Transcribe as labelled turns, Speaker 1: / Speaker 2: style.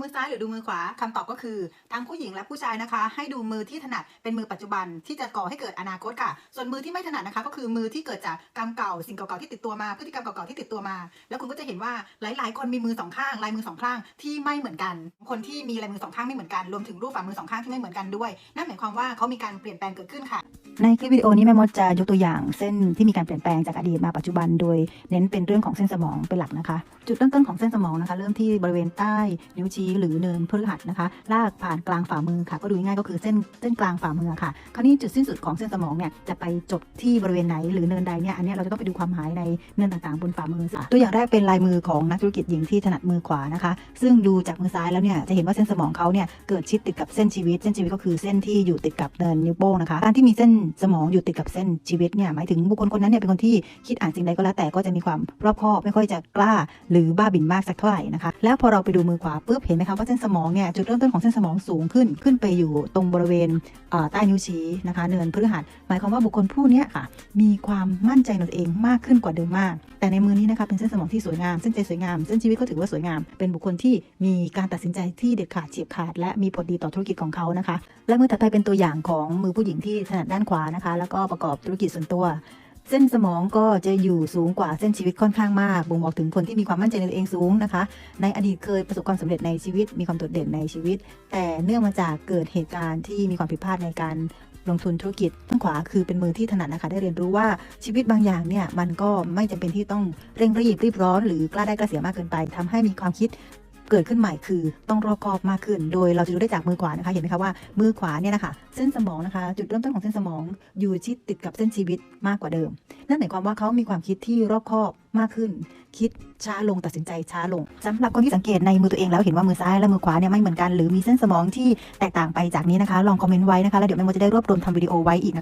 Speaker 1: มือซ้ายหรือดูมือขวาคำตอบก็คือ ทั้งผู้หญิงและผู้ชายนะคะ ให้ดูมือที่ถนัดเป็นมือปัจจุบันที่จะก่อให้เกิดอนาคตค่ะ ส่วนมือที่ไม่ถนัดนะคะ ก็คือมือที่เกิดจากกรรมเก่าสิ่งเก่าๆที่ติดตัวมาพฤติกรรมเก่าๆที่ติดตัวมา แล้วคุณก็จะเห็นว่าหลายๆ คนมีมือสองข้างลายมือสองข้างที่ไม่เหมือนกัน คนที่มีลายมือสองข้างไม่เหมือนกันรวมถึงรูปฝ่ามือสองข้างที่ไม่เหมือนกันด้วย นั่นหมายความว่าเขามีการเปลี่ยนแปลงเกิดขึ้นค่ะ
Speaker 2: ในคลิปวิดีโอนี้แม่มดจะยกตัวอย่างเส้นที่มีการเปลี่ยนแปลงจากอดีตมาปัจจุบัน โดยเน้นเป็นเรื่องของเส้นสมองเป็นหลักนะคะ จุดเริ่มต้นของเส้นสมองนะคะ เริ่มที่บริเวณใต้นิ้วชี้หรือเนินพฤหัสนะคะ ลากผ่านกลางฝ่ามือค่ะ ก็ดูง่ายก็คือเส้นเส้นกลางฝ่ามือค่ะ คราวนี้จุดสิ้นสุดของเส้นสมองเนี่ยจะไปจบที่บริเวณไหนหรือเนินใดเนี่ยอันนี้เราจะต้องไปดูความหมายในเนินต่างๆ บนฝ่ามือค่ะตัวอย่างแรกเป็นลายมือของนักธุรกิจหญิงที่ถนัดมือขวานะคะ ซึ่งดูจากมือซ้ายแล้วเนี่ยจะเห็นว่าเส้นสมองเขาเนี่ยเกิดชิดติดกับเส้นชีวิต เส้นชีวิตก็คือเส้นที่อยู่ติดกับเนินนิ้วโป้งนะคะการที่มีเส้นสมองอยู่ติดกับเส้นชีวิตเนี่ยหมายถึงบุคคลคนนั้นเนี่ยเป็นคนที่คิดอ่านสิ่งใดก็แล้วแต่ก็จะมีความรอบคอบไม่ค่อยจะกล้า หรือบ้าบิ่นมากสักเท่าไหร่นะคะแล้วพอเราไปดูมือขวาปุ๊บเห็นไหมคะว่าเส้นสมองเนี่ยจุดเริ่มต้นของเส้นสมองสูงขึ้นขึ้นไปอยู่ตรงบริเวณใต้นิ้วชี้นะคะเนินพฤหัสหมายความว่าบุคคลผู้นี้ค่ะ มีความมั่นใจในตัวเองมากขึ้นกว่าเดิมมาก แต่ในมือนี้นะคะเป็นเส้นสมองที่สวยงามเส้นใจสวยงามเส้นชีวิตก็ถือว่าสวยงาม เป็นบุคคลที่มีการตัดสินใจที่เด็ดขาดเฉียบขาด และมีผลดีต่อธุรกิจของเขานะคะ และมือถัดไปเป็นตัวอย่างของมือผู้หญิงที่ถนัดด้านขวานะคะ แล้วก็ประกอบธุรกิจส่วนตัว เส้นสมองก็จะอยู่สูงกว่าเส้นชีวิตค่อนข้างมาก บ่งบอกถึงคนที่มีความมั่นใจในตัวเองสูงนะคะ ในอดีตเคยประสบความสำเร็จในชีวิต มีความโดดเด่นในชีวิต แต่เนื่องมาจากเกิดเหตุการณ์ที่มีความผิดพลาดในการลงทุนธุรกิจข้างขวาคือเป็นมือที่ถนัดนะคะ ได้เรียนรู้ว่าชีวิตบางอย่างเนี่ยมันก็ไม่จำเป็นที่ต้องเร่งรีบรีบร้อน หรือกล้าได้กล้าเสียมากเกินไปทำให้มีความคิด เกิดขึ้นใหม่คือต้องรอบคอบมากขึ้น โดยเราจะดูได้จากมือขวานะคะเห็นไหมคะว่ามือขวาเนี่ยนะคะเส้นสมองนะคะ จุดเริ่มต้นของเส้นสมองอยู่ชิดติดกับเส้นชีวิตมากกว่าเดิม นั่นหมายความว่าเขามีความคิดที่รอบคอบมากขึ้น คิดช้าลงตัดสินใจช้าลงสำหรับคนที่สังเกตในมือตัวเองแล้วเห็นว่ามือซ้ายและมือขวาเนี่ยไม่เหมือนกันหรือมีเส้นสมองที่แตกต่างไปจากนี้นะคะ ลองคอมเมนต์ไว้นะคะแล้วเดี๋ยวแม่โมจะได้รวบรวมทำวิดีโอไว้อีกนะคะ